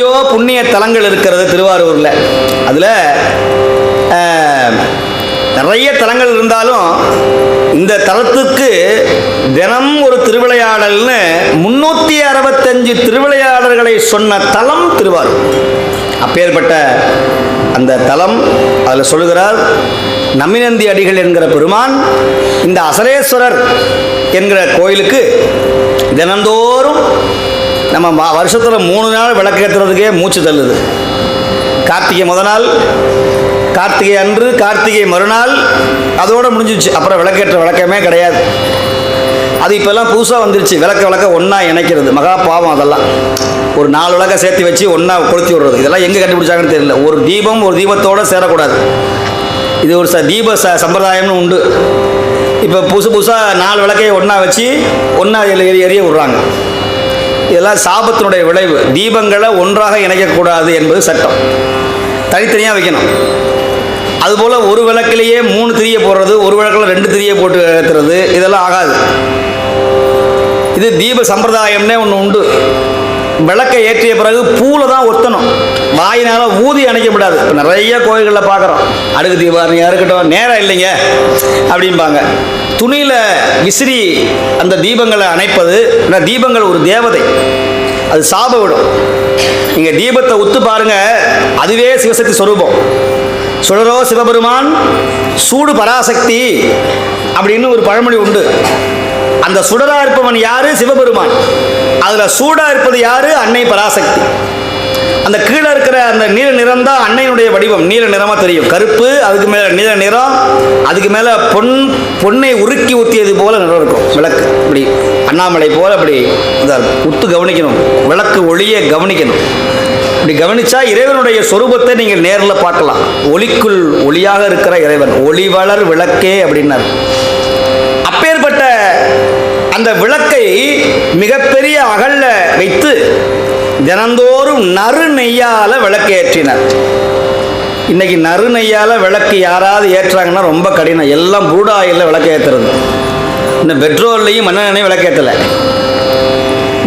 எத்தனையோ புண்ணிய தலங்கள் இருக்கிறது திருவாரூரில். அதில் நிறைய தலங்கள் இருந்தாலும் இந்த தலத்துக்கு தினம் ஒரு திருவிளையாடல்னு முன்னூற்றி அறுபத்தஞ்சு திருவிளையாடல்களை சொன்ன தலம் திருவாரூர். அப்பேற்பட்ட அந்த தலம் அதில் சொல்லுகிறார் நமினந்தி அடிகள் என்கிற பெருமான் இந்த அசரேஸ்வரர் என்கிற கோயிலுக்கு தினந்தோறும் நம்ம வருஷத்தில் மூணு நாள் விளக்கு ஏற்றுறதுக்கே மூச்சு தள்ளுது. கார்த்திகை முத நாள் கார்த்திகை அன்று கார்த்திகை மறுநாள் அதோடு முடிஞ்சிச்சு. அப்புறம் விளக்கேற்ற விளக்கமே கிடையாது. அது இப்போல்லாம் புதுசாக வந்துருச்சு. விளக்க விளக்க ஒன்றா இணைக்கிறது. மகா பாவம் அதெல்லாம். ஒரு நாலு விளக்க சேர்த்து வச்சு ஒன்றா கொளுத்தி விடுறது. இதெல்லாம் எங்கே கண்டுபிடிச்சாங்கன்னு தெரியல. ஒரு தீபம் ஒரு தீபத்தோடு சேரக்கூடாது. இது ஒரு ச தீப ச சம்பிரதாயம்னு உண்டு. இப்போ புதுசு புதுசாக நாலு விளக்கையை ஒன்றா வச்சு ஒன்றா எரிய எரிய விடுறாங்க. இதெல்லாம் சாபத்தினுடைய விளைவு. தீபங்களை ஒன்றாக இணைக்கக்கூடாது என்பது சட்டம். தனித்தனியாக வைக்கணும். அதுபோல் ஒரு விளக்கிலேயே மூணு திரிய போடுறது ஒரு விளக்கில் ரெண்டு திரிய போட்டு ஏற்றுறது இதெல்லாம் ஆகாது. இது தீப சம்பிரதாயம்னே ஒன்று உண்டு. விளக்கை ஏற்றிய பிறகு பூவில் தான் ஒத்தணும். வாயினால் ஊதி அணைக்கப்படாது இப்போ நிறைய கோயில்களில் பார்க்குறோம் அடுக்கு தீபாவளியாக இருக்கட்டும் நேரம் இல்லைங்க அப்படிம்பாங்க. துணியில் விசிறி அந்த தீபங்களை அணைப்பது ஏன்னா தீபங்கள் ஒரு தேவதை. அது சாப விடும். நீங்கள் தீபத்தை உத்து பாருங்க அதுவே சிவசக்தி சொரூபம். சுடரோ சிவபெருமான் சூடு பராசக்தி அப்படின்னு ஒரு பழமொழி உண்டு. அந்த சுடராக இருப்பவன் யாரு? சிவபெருமான். அதில் சூடாக இருப்பது யாரு? அன்னை பராசக்தி. அந்த கீழே இருக்கிற அந்த நீல நிறம் தான் அன்னையினுடைய வடிவம். நீல நிறமா தெரியும். கருப்பு அதுக்கு மேல நீல நிறம் அதுக்கு மேல பொன் பொன்னை உருக்கி ஊற்றியது போல நிறம் இருக்கும். விளக்கு இப்படி அண்ணாமலை போல அப்படி இதா உத்து கவனிக்கணும். விளக்கு ஒளியை கவனிக்கணும். இப்படி கவனிச்சா இறைவனுடைய சொரூபத்தை நீங்கள் நேரில் பார்க்கலாம். ஒளிக்குள் ஒளியாக இருக்கிற இறைவன். ஒளிவளர் விளக்கே அப்படின்னார். அப்பேற்பட்ட அந்த விளக்கை மிகப்பெரிய அகல்ல வைத்து தினந்தோறும் நறு நெய்யால் விளக்கேற்றினர். இன்றைக்கி நறு நெய்யால் விளக்கு யாராவது ஏற்றுறாங்கன்னா ரொம்ப கடினம். எல்லாம் ப்ரூட் ஆயிலில் விளக்கு ஏற்றுறது இந்த பெட்ரோல்லையும் மண்ணெண்ணையும் விளக்கேற்றலை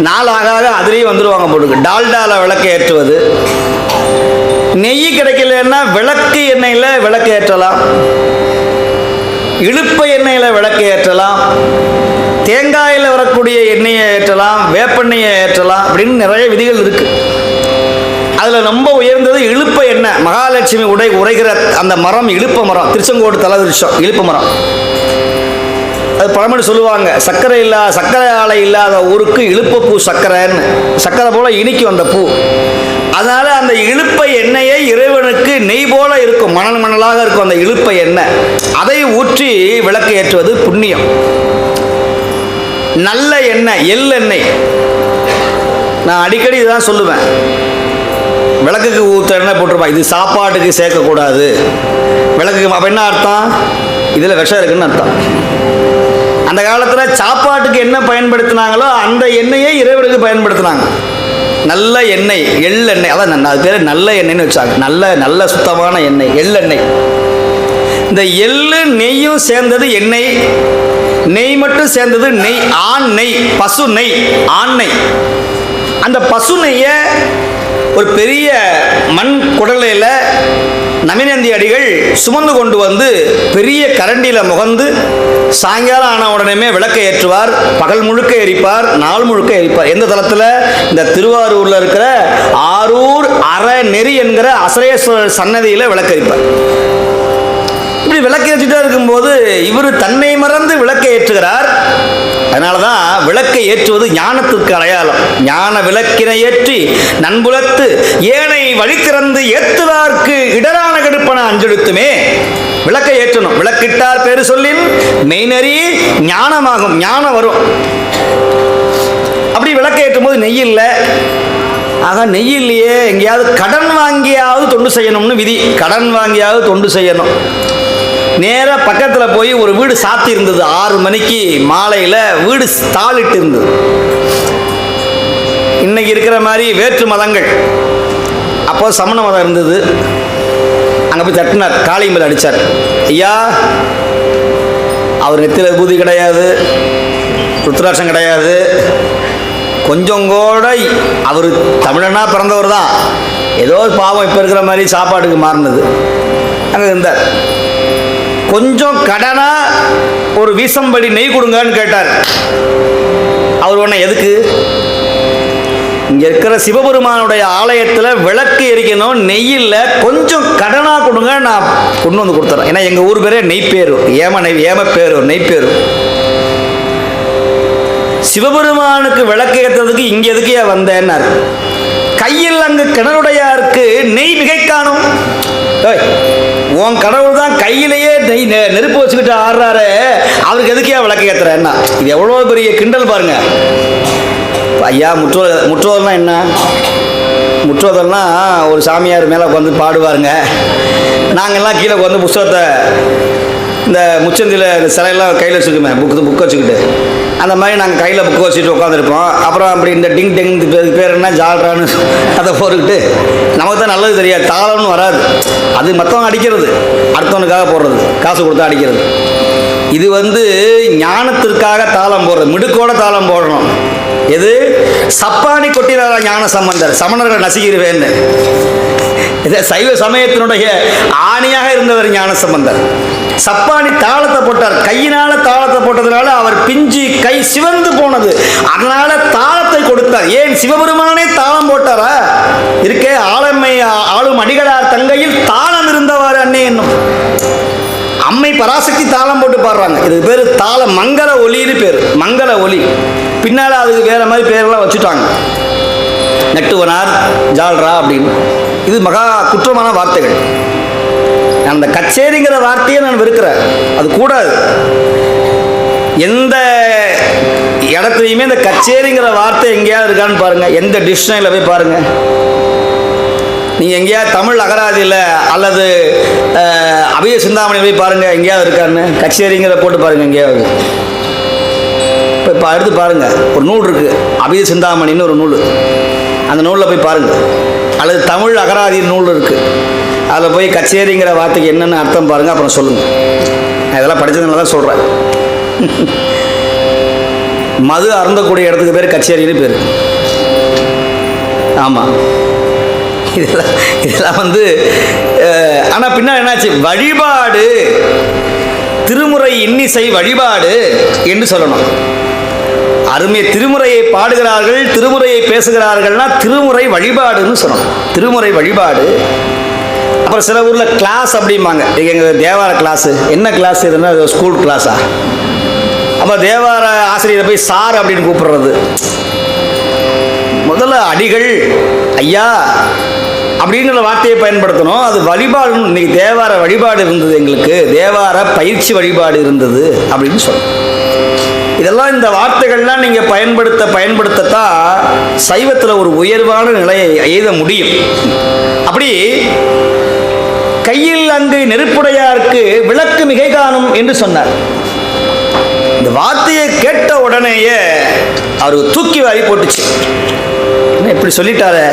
நாளாக ஆக அதுலேயும் வந்துடுவாங்க போட்டுக்கு. டால்டால விளக்கு ஏற்றுவது நெய் கிடைக்கலன்னா விளக்கு எண்ணெயில் விளக்கு ஏற்றலாம் இழுப்ப எண்ணெயில் விளக்கு ஏற்றலாம் தேங்காயில் எண்ணெயை ஏற்றலாம் வேப்பெண்ணெயை ஏற்றலாம் அப்படின்னு நிறைய விதிகள் இருக்கு. அதில் ரொம்ப உயர்ந்தது இழுப்ப எண்ணெய். மகாலட்சுமி உடை உரைகிற அந்த மரம் இழுப்ப மரம். திருச்செங்கோடு தலவிருஷம் இழுப்ப மரம். அது பழமொழி சொல்லுவாங்க சர்க்கரை இல்லா சர்க்கரை ஆலை இல்லாத ஊருக்கு இழுப்ப பூ சர்க்கரைன்னு. சர்க்கரை போல இனிக்கும் அந்த பூ. அதனால அந்த இழுப்ப எண்ணெயை இறைவனுக்கு நெய் போல இருக்கும் மணல் மணலாக இருக்கும் அந்த இழுப்ப எண்ணெய். அதை ஊற்றி விளக்கு ஏற்றுவது புண்ணியம். நல்ல எண்ணெய் எள்ளெண்ணெய் நான் அடிக்கடி இதுதான் சொல்லுவேன். விளக்குக்கு ஊற்ற எண்ணெய் போட்டிருப்பா இது சாப்பாட்டுக்கு சேர்க்கக்கூடாது. விளக்குக்கு அப்போ என்ன அர்த்தம்? இதில் விஷம் இருக்குன்னு அர்த்தம். அந்த காலத்தில் சாப்பாட்டுக்கு என்ன பயன்படுத்தினாங்களோ அந்த எண்ணெயை இறைவனுக்கு பயன்படுத்தினாங்க. நல்ல எண்ணெய் எள்ளெண்ணெய் அதான் அது பேர் நல்ல எண்ணெய்னு வச்சாங்க. நல்ல நல்ல சுத்தமான எண்ணெய் எள்ளெண்ணெய் இந்த எள்ளு நெய்யும் சேர்ந்தது எண்ணெய். நெய் மட்டும் சேர்ந்தது நெய் ஆண் நெய் பசு நெய் ஆண் நெய். அந்த பசு நெய்யை ஒரு பெரிய மண் குடலையில் நமினந்தி அடிகள் சுமந்து கொண்டு வந்து பெரிய கரண்டியில் முகந்து சாயங்காலம் ஆன உடனே விளக்கை ஏற்றுவார் பகல் முழுக்க எரிப்பார் நாள் முழுக்க எரிப்பார். எந்த தளத்தில்? இந்த திருவாரூரில் இருக்கிற ஆரூர் அறநெறி என்கிற அசரேஸ்வரர் சன்னதியில் விளக்கரிப்பார். இப்படி விளக்கு ஏற்றிட்டே இருக்கும்போது இவர் தன்னை மறந்து விளக்கை ஏற்றுகிறார். அதனால தான் விளக்கை ஏற்றுவது ஞானத்திற்கு அடையாளம். ஞான விளக்கினை ஏற்றி நண்புலத்து ஏனை வழி திறந்து ஏத்துவார்க்கு இடரான கடுப்பன அஞ்செடுத்துமே விளக்கை ஏற்றணும். விளக்கிட்டார் பேரு சொல்லின் மெய்நறி ஞானமாகும். ஞானம் வரும். அப்படி விளக்கை ஏற்றும் போது நெய் இல்லை ஆக நெய் இல்லையே எங்கேயாவது கடன் வாங்கியாவது தொண்டு செய்யணும்னு விதி. கடன் வாங்கியாவது தொண்டு செய்யணும். நேராக பக்கத்தில் போய் ஒரு வீடு சாத்தி இருந்தது ஆறு மணிக்கு மாலையில் வீடு தாளிட்டு இருந்தது இன்னைக்கு இருக்கிற மாதிரி வேற்று மதங்கள். அப்போ சமண மதம் இருந்தது. அங்கே போய் தட்டினார். காளியம்பல் அடித்தார் ஐயா அவர் நெத்தில பூதி கிடையாது. ருத்ராட்சம் கிடையாது. கொஞ்சம் கூட அவர் தமிழனா பிறந்தவர் தான். ஏதோ பாவம் இப்போ இருக்கிற மாதிரி சாப்பாட்டுக்கு மாறினது. அங்கே இருந்தார். கொஞ்சம் கடனா ஒரு வீசம்படி நெய் கொடுங்கன்னு கேட்டார். அவர் உடனே எதுக்கு? இங்கே இருக்கிற சிவபெருமானுடைய ஆலயத்தில் விளக்கு எரிக்கணும் நெய்யில் கொஞ்சம் கடனாக கொடுங்க நான் கொண்டு வந்து கொடுத்துறேன். ஏன்னா எங்கள் ஊர் பேரே நெய்ப்பேரூர் ஏம நெய் ஏமப்பேரூர் நெய்ப்பேரூர் சிவபெருமானுக்கு விளக்கு ஏற்றுறதுக்கு இங்கே எதுக்கே வந்தேன்னாரு. கையில் அங்கு கிணறுடையாருக்கு நெய் மிகை காணும் ஏய், உன் கடவுள் தான் கையிலேயே நெருப்பு வச்சுக்கிட்டு ஆடுறாரு. அவருக்கு எதுக்கே விளக்கு ஏற்றுறேன்னா இது எவ்வளோ பெரிய கிண்டல் பாருங்க. ஐயா முற்றோ முற்றோதல்னா என்ன? முற்றோதல்னா ஒரு சாமியார் மேலே உட்காந்து பாடுவாருங்க. நாங்கள்லாம் கீழே உட்காந்து புஸ்தகத்தை இந்த முச்சந்தியில் இந்த சிலையெல்லாம் கையில் வச்சுக்கோமே புக்கு புக் வச்சுக்கிட்டு. அந்த மாதிரி நாங்கள் கையில் புக்கு வச்சுட்டு உட்காந்துருப்போம் அப்புறம் அப்படி இந்த டிங் டெங் பேர் பேர் என்ன? ஜால்ரான்னு அதை போட்டுக்கிட்டு நமக்கு தான் நல்லது தெரியாது. தாளம்னு வராது. அது மற்றவங்க அடிக்கிறது. அடுத்தவனுக்காக போடுறது. காசு கொடுத்தா அடிக்கிறது. இது வந்து ஞானத்திற்காக தாளம் போடுறது. மிடுக்கோட தாளம் போடணும். எது? சப்பானி கொட்டினாரா ஞான சம்பந்தர்? சமணர்கள் நசிக்கிறவேன்னு இது சைவ சமயத்தினுடைய ஆணியாக இருந்தவர் ஞான சம்பந்தர். சப்பானி தாளத்தை போட்டார். கையினால தாளத்தை போட்டதுனால அவர் பிஞ்சு கை சிவந்து போனது. அதனால தாளத்தை கொடுத்தார். ஏன் சிவபெருமானே தாளம் போட்டாரா? இருக்கே ஆளுமை ஆளும் அடிகளார் தங்கையில் தாளம் இருந்தவாறு அண்ணே என்னும். அம்மை பராசக்தி தாளம் போட்டு பாடுறாங்க. இது பேர் தாள மங்கள ஒலின்னு பேர். மங்கள ஒலி பின்னால் அதுக்கு வேற மாதிரி பேரெல்லாம் வச்சுட்டாங்க. நெட்டுவனார் ஜால்ரா அப்படின்னு. இது மகா குற்றமான வார்த்தைகள். அந்த கச்சேரிங்கிற வார்த்தையை நான் வெறுக்கிறேன். அது கூடாது. எந்த இடத்துலையுமே இந்த கச்சேரிங்கிற வார்த்தை எங்கேயாவது இருக்கான்னு பாருங்க. எந்த டிக்ஷனரியில் போய் பாருங்க. நீங்கள் எங்கேயாவது தமிழ் அகராதியில் அல்லது அஹ், அபிய சிந்தாமணி போய் பாருங்க எங்கேயாவது இருக்கான்னு கச்சேரிங்கிற போட்டு பாருங்க எங்கேயாவது. இப்போ இப்போ எடுத்து பாருங்க. ஒரு நூல் இருக்கு. அபிய சிந்தாமணின்னு ஒரு நூல். அந்த நூலில் போய் பாருங்க. அல்லது தமிழ் அகராதி நூல் இருக்குது அதில் போய் கச்சேரிங்கிற வார்த்தைக்கு என்னென்ன அர்த்தம் பாருங்க அப்புறம் சொல்லுங்கள் இதெல்லாம் படிச்சதுனால தான் சொல்கிறேன் மது அருந்தக்கூடிய இடத்துக்கு பேர் கச்சேரின்னு பேர். ஆமாம் இதெல்லாம் இதெல்லாம் வந்து ஆனால் பின்னால் என்னாச்சு? வழிபாடு. திருமுறை இன்னிசை வழிபாடு என்று சொல்லணும். அருமை திருமுறையை பாடுகிறார்கள் திருமுறையை பேசுகிறார்கள்னா திருமுறை வழிபாடுன்னு சொல்லணும். திருமுறை வழிபாடு அப்புறம் சில ஊரில் கிளாஸ் அப்படிம்பாங்க. எங்கள் தேவார கிளாஸு என்ன கிளாஸ் இதுன்னா அது ஸ்கூல் கிளாஸா அப்போ தேவார ஆசிரியரை போய் சார் அப்படின்னு கூப்பிடுறது. முதல்ல அடிகள் ஐயா அப்படிங்கிற வார்த்தையை பயன்படுத்தணும். அது வழிபாடு இன்னைக்கு தேவார வழிபாடு இருந்தது எங்களுக்கு. தேவார பயிற்சி வழிபாடு இருந்தது அப்படின்னு சொல்லணும். இதெல்லாம் இந்த வார்த்தைகள்லாம் நீங்கள் பயன்படுத்த பயன்படுத்தத்தான் சைவத்தில் ஒரு உயர்வான நிலையை எய்த முடியும். அப்படி கையில் அங்கு நெருப்புடையாருக்கு விளக்கு மிகை காணும் என்று சொன்னார். இந்த வார்த்தையை கேட்ட உடனேயே அவர் தூக்கி வாரி போட்டுச்சு. என்ன இப்படி சொல்லிட்டாரே?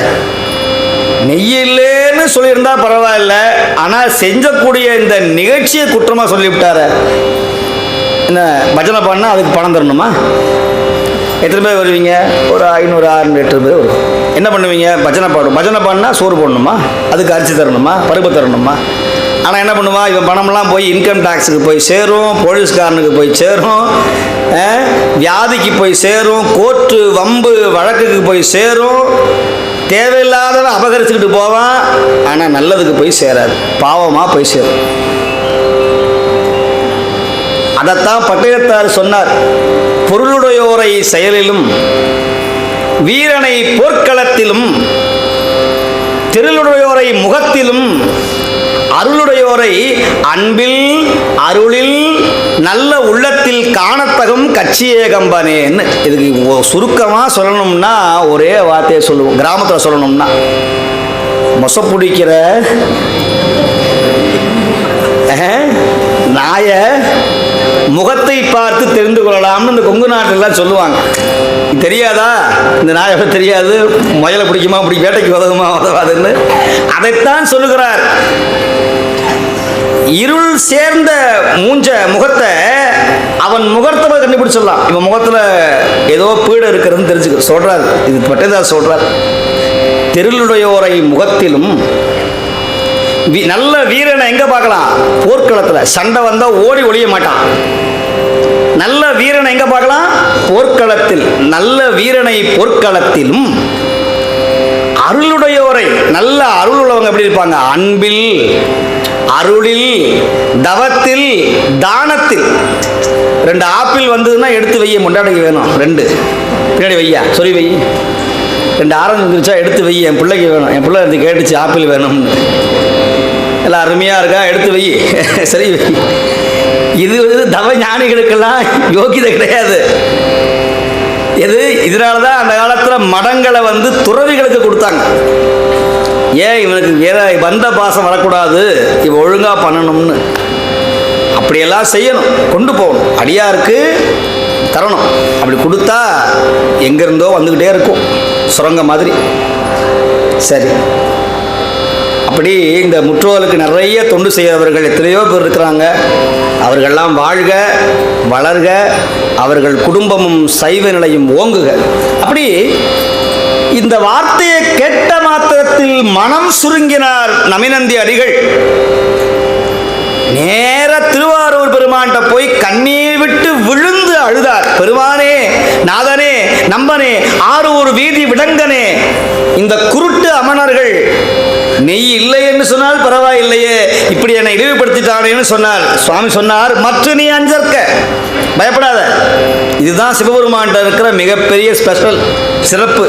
நெய்யில்லேன்னு சொல்லியிருந்தா பரவாயில்ல ஆனால் செஞ்சக்கூடிய இந்த நிகழ்ச்சியை குற்றமாக சொல்லிவிட்டார. என்ன பஜனை பண்ணால் அதுக்கு பணம் தரணுமா? எத்தனை பேர் வருவீங்க? ஒரு ஐநூறு ஆறுநூறு எட்டு பேர் வரும் என்ன பண்ணுவீங்க? பஜனை பாடும் பஜனை பாடினா சோறு போடணுமா? அதுக்கு அரிசி தரணுமா? பருப்பு தரணுமா? ஆனால் என்ன பண்ணுவான் இவன் பணமெல்லாம் போய் இன்கம் டேக்ஸுக்கு போய் சேரும் போலீஸ்காரனுக்கு போய் சேரும் வியாதிக்கு போய் சேரும் கோர்ட்டு வம்பு வழக்குக்கு போய் சேரும் தேவையில்லாதவன் அபகரிச்சுக்கிட்டு போவான் ஆனால் நல்லதுக்கு போய் சேராது. பாவமாக போய் சேரும். அதைத்தான் பட்டயத்தார் சொன்னார். பொருளுடையோரை செயலிலும் வீரனை போர்க்களத்திலும் திருளுடையோரை முகத்திலும் அருளுடையோரை அன்பில் அருளில் நல்ல உள்ளத்தில் காணத்தகும் கட்சியே கம்பனேன்னு இதுக்கு சுருக்கமாக சொல்லணும்னா ஒரே வார்த்தையை சொல்லுவோம். கிராமத்தில் சொல்லணும்னா. மொச பிடிக்கிற நாய முகத்தை பார்த்து தெரிந்து கொள்ளலாம்னு இந்த கொங்கு நாட்டிலாம் சொல்லுவாங்க. தெரியாதா? இந்த நாயகம் தெரியாது. முயலை பிடிக்குமா பிடி வேட்டைக்கு உதவுமா உதவாதுன்னு. அதைத்தான் சொல்லுகிறார். இருள் சேர்ந்த மூஞ்ச முகத்தை அவன் முகத்தை கண்டுபிடிச்சிடலாம். இவன் முகத்துல ஏதோ பீடு இருக்கிறதுன்னு தெரிஞ்சுக்க சொல்றாரு. இது பட்டேதார் சொல்கிறார் தெருளுடையோரை முகத்திலும் நல்ல வீரனை எங்க பார்க்கலாம்? போர்க்களத்துல. சண்டை வந்தால் ஓடி ஒழிய மாட்டான். நல்ல வீரனை எங்க பார்க்கலாம்? போர்க்களத்தில். நல்ல வீரனை போர்க்களத்திலும். அருளுடையோரை நல்ல அருள் உள்ளவங்க எப்படி இருப்பாங்க? அன்பில் அருளில் தவத்தில் தானத்தில். ரெண்டு ஆப்பிள் வந்ததுன்னா எடுத்து வைய முண்டாடைக்கு வேணும். ரெண்டு. பின்னாடி வையா? சொல்லி வை ரெண்டு ஆரஞ்சு வந்துருச்சா எடுத்து வை என் பிள்ளைக்கு வேணும். என் பிள்ளை இருந்து கேட்டுச்சு ஆப்பிள் வேணும்னு. எல்லாம் அருமையாக இருக்கா? எடுத்து வை சரி வை இது வந்து தவ ஞானிகளுக்கெல்லாம் யோகிதை கிடையாது. எது? இதனால தான் அந்த காலத்தில் மடங்களை வந்து துறவிகளுக்கு கொடுத்தாங்க. ஏன் இவனுக்கு வேற வந்த பாசம் வரக்கூடாது? இவன் ஒழுங்காக பண்ணணும்னு. அப்படியெல்லாம் செய்யணும். கொண்டு போகணும். அடியாருக்கு தரணும். அப்படி கொடுத்தா எங்கேருந்தோ வந்துக்கிட்டே இருக்கும். சுரங்க மாதிரி. சரி. அப்படி இந்த முற்றோர்களுக்கு நிறைய தொண்டு செய்கிறவர்கள் எத்தனையோ பேர் இருக்கிறாங்க. அவர்கள்லாம் வாழ்க வளர்க அவர்கள் குடும்பமும் சைவ நிலையும் ஓங்குக. அப்படி இந்த வார்த்தையை கேட்ட மாத்திரத்தில் மனம் சுருங்கினார் நமினந்தி அடிகள். நேர திருவாரூர் பெருமான்கிட்ட போய் கண்ணீர் விட்டு விழுந்து அழுதார். பெருமானே நாதனே நம்பனே ஆரூர் வீதி விடங்கனே. இந்த குருட்டு அமணர்கள் நெய் இல்லை என்று சொன்னால் பரவாயில்லையே இப்படி என்னை இழிவுபடுத்திட்டானேன்னு சொன்னார். சுவாமி சொன்னார் மற்ற நீ அஞ்சற்க பயப்படாத. இதுதான் சிவபெருமான்கிட்ட இருக்கிற மிகப்பெரிய ஸ்பெஷல் சிறப்பு.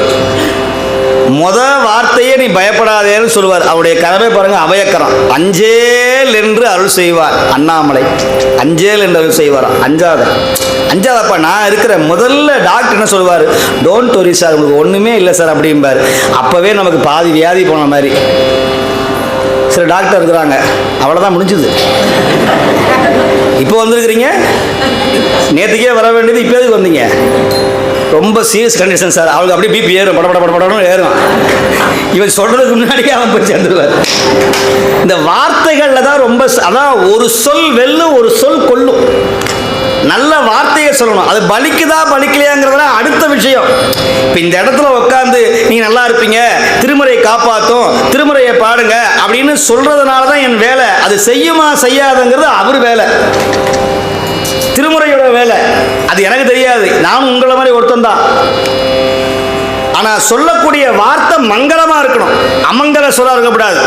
முத வார்த்தையே நீ பயப்படாதேன்னு சொல்லுவார். அவருடைய கனவை பாருங்க அவையக்கரம் அஞ்சேல் என்று அருள் செய்வார். அண்ணாமலை. அஞ்சேல் என்று அருள் செய்வார்? அஞ்சாத. அஞ்சாதப்பா நான் இருக்கிறேன் முதல்ல டாக்டர் என்ன சொல்லுவார்? டோன்ட் வரி சார் உங்களுக்கு ஒன்றுமே இல்லை சார் அப்படிம்பார். அப்போவே நமக்கு பாதி வியாதி போன மாதிரி. சில டாக்டர் இருக்கிறாங்க. அவ்வளோதான் முடிஞ்சுது. இப்போ வந்திருக்கிறீங்க? நேற்றுக்கே வர வேண்டியது இப்போ எதுக்கு வந்தீங்க. ரொம்ப சீரியஸ் கண்டிஷன் சார் அவளுக்கு அப்படியே பிபி ஏறும். பட பட பட படன்னு ஏறும் இவன் சொல்றதுக்கு முன்னாடியே அவன் போய் சேர்ந்துருவார். இந்த வார்த்தைகளில் தான் ரொம்ப அதான் ஒரு சொல் வெல்லும் ஒரு சொல் கொல்லும் நல்ல வார்த்தையை சொல்லணும். அது பலிக்குதா பலிக்கலையாங்கிறதுல அடுத்த விஷயம். இப்போ இந்த இடத்துல உட்காந்து நீங்கள் நல்லா இருப்பீங்க. திருமுறை காப்பாற்றும் திருமுறையை பாடுங்க. அப்படின்னு சொல்றதுனால தான் என் வேலை. அது செய்யுமா செய்யாதுங்கிறது அவர் வேலை. திருமுறையோட வேலை. அது எனக்கு தெரியாது. நான் உங்களை மாதிரி ஒருத்தன் தான். ஆனா சொல்லக்கூடிய வார்த்தை மங்களமா இருக்கணும். அமங்கல சொல்ல இருக்கக்கூடாது.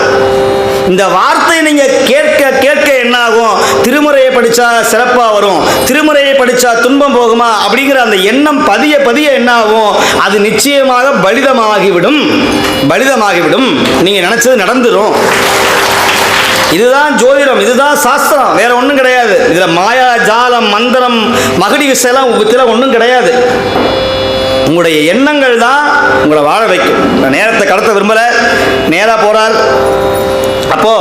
இந்த வார்த்தையை நீங்க கேட்க கேட்க என்ன ஆகும் திருமுறையை படிச்சா சிறப்பா வரும். திருமுறையை படிச்சா துன்பம் போகுமா? அப்படிங்கிற அந்த எண்ணம் பதிய பதிய என்ன ஆகும் அது நிச்சயமாக பலிதமாகிவிடும். பலிதமாகிவிடும். நீங்க நினைச்சது நடந்துடும் இதுதான் ஜோதிடம் இதுதான் சாஸ்திரம். வேற ஒன்றும் கிடையாது. இதில் மாயா ஜாலம் மந்திரம் மகடி விசையெல்லாம் இதெல்லாம் ஒன்றும் கிடையாது. உங்களுடைய எண்ணங்கள் தான் உங்களை வாழ வைக்கும். நான் நேரத்தை கடத்த விரும்பலை. நேராக போறார். அப்போ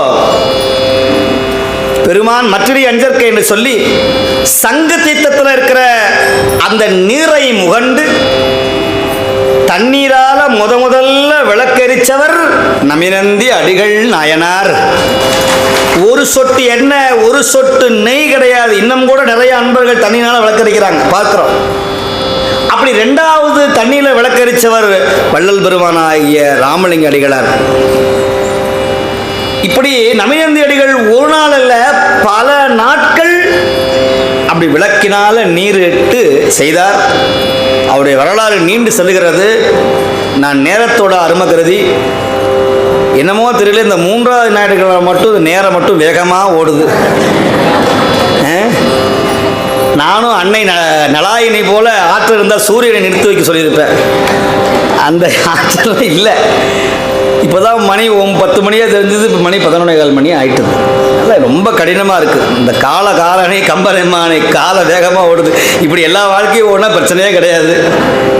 பெருமான் மற்றடி அஞ்சற்க என்று சொல்லி சங்க தீர்த்தத்தில் இருக்கிற அந்த நீரை முகண்டு தண்ணீரால முத முதல்ல விளக்கரிச்சவர் நமினந்தி அடிகள் நாயனார். ஒரு சொட்டு எண்ணெய் ஒரு சொட்டு நெய் கிடையாது. இன்னும் கூட நிறைய அன்பர்கள் தண்ணினால விளக்கரிக்கிறாங்க. பார்க்குறோம். அப்படி ரெண்டாவது தண்ணியில விளக்கரிச்சவர் வள்ளல் பெருமானாகிய ராமலிங்க அடிகளார். இப்படி நமினந்தி அடிகள் ஒரு நாள் அல்ல பல நாட்கள் அப்படி விளக்கினால நீர் இட்டு செய்தார். அவருடைய வரலாறு நீண்டு செல்கிறது நான் நேரத்தோட அருமை கருதி என்னமோ தெரியல இந்த மூன்றாவது ஞாயிற்றுக்கிழமை மட்டும் நேரம் மட்டும் வேகமாக ஓடுது. நானும் அன்னை ந நலாயினை போல ஆற்றல் இருந்தால் சூரியனை நிறுத்தி வைக்க சொல்லியிருப்பேன். அந்த ஆற்றல் இல்லை. இப்போ தான் மணி பத்து மணியாக தெரிஞ்சது இப்போ மணி பதினொன்னே கால் மணி ஆயிட்டுது. அதான் ரொம்ப கடினமாக இருக்குது இந்த கால காலனே கம்பரமானை கால வேகமாக ஓடுது. இப்படி எல்லா வாழ்க்கையும் ஓடினா பிரச்சனையே கிடையாது.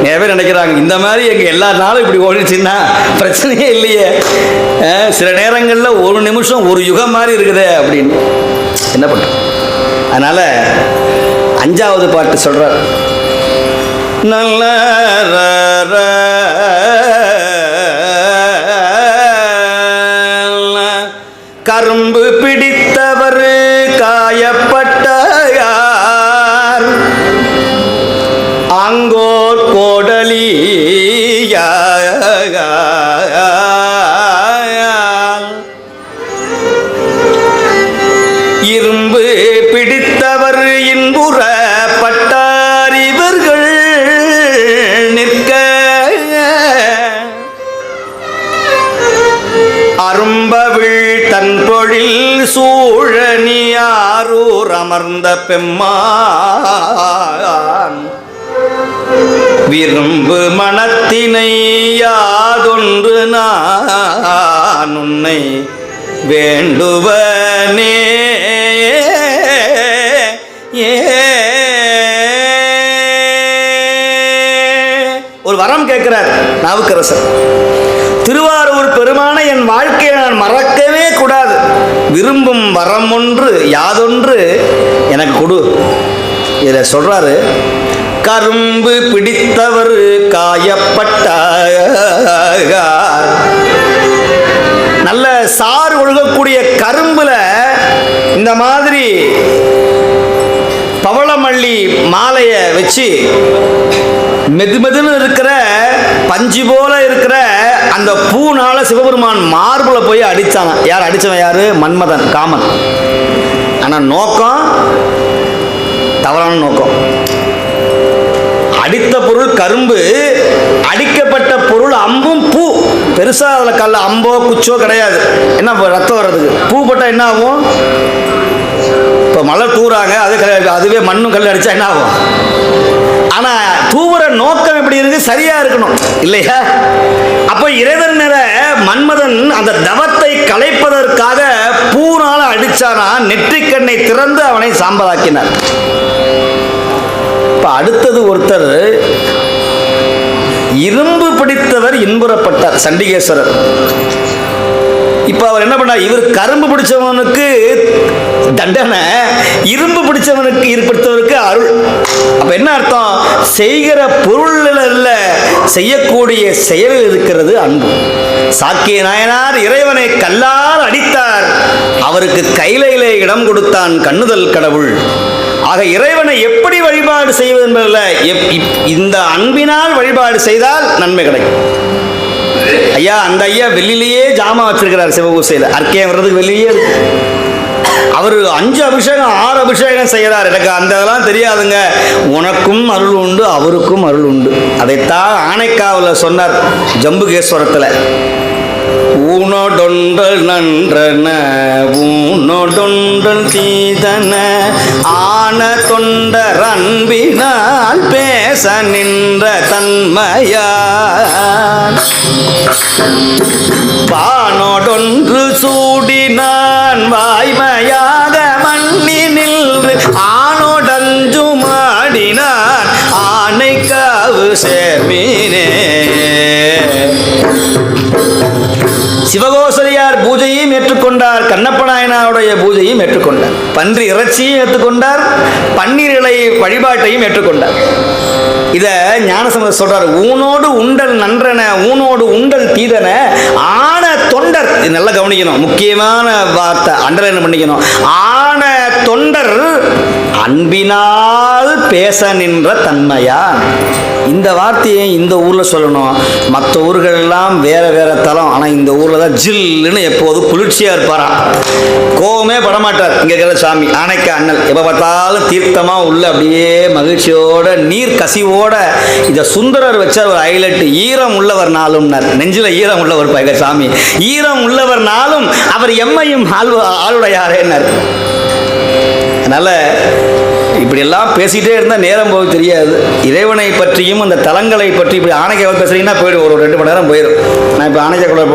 நிறைய பேர் நினைக்கிறாங்க இந்த மாதிரி எங்கள் எல்லா நாளும் இப்படி ஓடிச்சுன்னா பிரச்சனையே இல்லையே. சில நேரங்களில் ஒரு நிமிஷம் ஒரு யுகம் மாதிரி இருக்குதே அப்படின்னு. என்ன பண்ணுறோம் அதனால் அஞ்சாவது பாட்டு சொல்கிறார் நல்ல இரும்பு பிடித்தவர் இன்புற பட்டாரிவர்கள் நிற்க. அரும்பவிழ் தன் பொழில் சூழனியாரூர் அமர்ந்த பெம்மான். விரும்பு மனத்தினை யாதொன்று நான் உன்னை வேண்டுவனே. ஒரு வரம் கேட்கிறார் நாவுக்கரசர். திருவாரூர் பெருமானை என் வாழ்க்கையை நான் மறக்கவே கூடாது. விரும்பும் வரம் ஒன்று யாதொன்று எனக்கு கொடு. இதில் சொல்றாரு கரும்பு பிடித்தவர் காயப்பட்டார். நல்ல சாறு ஒழுகக்கூடிய கரும்புல இந்த மாதிரி பவளமல்லி மாலையை வச்சு மெது மெதுன்னு இருக்கிற பஞ்சு போல இருக்கிற அந்த பூனால சிவபெருமான் மார்புல போய் அடிச்சாங்க யார் அடிச்சவன் யாரு? மன்மதன் காமன். ஆனா நோக்கம் தவறான நோக்கம். அடித்த பொருள் கரும்பு அடிக்கப்பட்ட பொருள் அம்பும் பூ. பெருசா அதுல கல்ல அம்போ குச்சோ கிடையாது. என்ன ரத்தம் வர்றதுக்கு? பூ போட்டா என்ன ஆகும்? இப்போ மழை தூறாங்க அது அதுவே மண்ணும் கல் அடிச்சா என்ன ஆகும்? ஆனா தூவுற நோக்கம் எப்படி இருக்கு? சரியா இருக்கணும் இல்லையா? அப்போ இறைவன் நிற மன்மதன் அந்த தவத்தை கலைப்பதற்காக பூனால அடிச்சானா நெற்றிக்கண்ணை திறந்து அவனை சாம்பலாக்கினார். இப்ப அடுத்தது ஒருத்தர் இரும்பு பிடித்தவர் இன்புறப்பட்டார் சண்டிகேஸ்வரர். இப்போ அவர் என்ன பண்ணார்? இவர் கரும்பு பிடிச்சவனுக்கு தண்டனை இரும்பு பிடிச்சவனுக்கு இருப்பிடித்தவருக்கு அருள். அப்போ என்ன அர்த்தம்? செய்கிற பொருளில் செய்யக்கூடிய செயலில் இருக்கிறது அன்பு. சாக்கிய நாயனார் இறைவனை கல்லால் அடித்தார். அவருக்கு கைலையிலே இடம் கொடுத்தான் கண்ணுதல் கடவுள். ஆக இறைவனை எப்படி வழிபாடு செய்வது என்பதில் எப்- இப்- இந்த அன்பினால் வழிபாடு செய்தால் நன்மை கிடைக்கும். ஐயா அந்த ஐயா வெளியிலேயே ஜாமான் வச்சிருக்கிறார் சிவபூசையில் அர்க்கையம் வர்றதுக்கு வெளியே அவர் அஞ்சு அபிஷேகம் ஆறு அபிஷேகம் செய்கிறார். எனக்கு அந்த இதெல்லாம் தெரியாதுங்க. உனக்கும் அருள் உண்டு அவருக்கும் அருள் உண்டு. அதைத்தான் ஆனைக்காவில் சொன்னார் ஜம்புகேஸ்வரத்தில். ஊனொடொன்றல் நன்றன ஊனொடொன்றல் தீதன. ஆன தொண்டர் அன்பினால் பேச நின்ற தன்மையார் பானொடொன்று சூடினான் வாய்மையாக மண்ணி நின்று ஆனோடஞ்சு மாடினான் ஆனைக்காவு சேர்மீனே. பூஜையும் ஏற்றுக்கொண்டார். கண்ணப்ப நாயனாருடைய பூஜையும் ஏற்றுக்கொண்டார். பன்றி இறைச்சியும் ஏற்றுக்கொண்டார். பன்னீர் இலை வழிபாட்டையும் ஏற்றுக்கொண்டார். இத ஞானசம்பந்தர் சொல்றார் ஊனோடு உண்டல் நன்றன ஊனோடு உண்டல் தீதன ஆன தொண்டர். இது நல்லா கவனிக்கணும். முக்கியமான வார்த்தை அண்டர்லைன் பண்ணிக்கணும்? ஆன தொண்டர் அன்பினால் பேச நின்ற தன்மையா இந்த வார்த்தையை இந்த ஊரில் சொல்லணும். மற்ற ஊர்களெல்லாம் வேறு வேற வேற தலம் ஆனால் இந்த ஊரில் தான் ஜில்லுன்னு எப்போது குளிர்ச்சியாக இருப்பாராம். கோவமே படமாட்டார். இங்கே இருக்கிற சாமி ஆனைக்க அண்ணல். எப்போ பார்த்தாலும் தீர்த்தமாக உள்ள அப்படியே மகிழ்ச்சியோட நீர் கசிவோட இதை சுந்தரர் வச்ச ஒரு ஹைலைட். ஈரம் உள்ளவர் நாளும்னார் நெஞ்சில் ஈரம் உள்ளவர் பக சாமி. ஈரம் உள்ளவர் நாளும் அவர் எம்மையும் ஆள் ஆளுடையாரேன்னார். அதனால் இப்படியெல்லாம் பேசிகிட்டே இருந்தால் நேரம் போக தெரியாது. இறைவனை பற்றியும் அந்த தலங்களை பற்றி இப்படி ஆணைக்கை பேசுறீங்கன்னா போயிடும் ஒரு ரெண்டு மணி நேரம் போயிடும். நான் இப்போ ஆணைக்கை போடணும்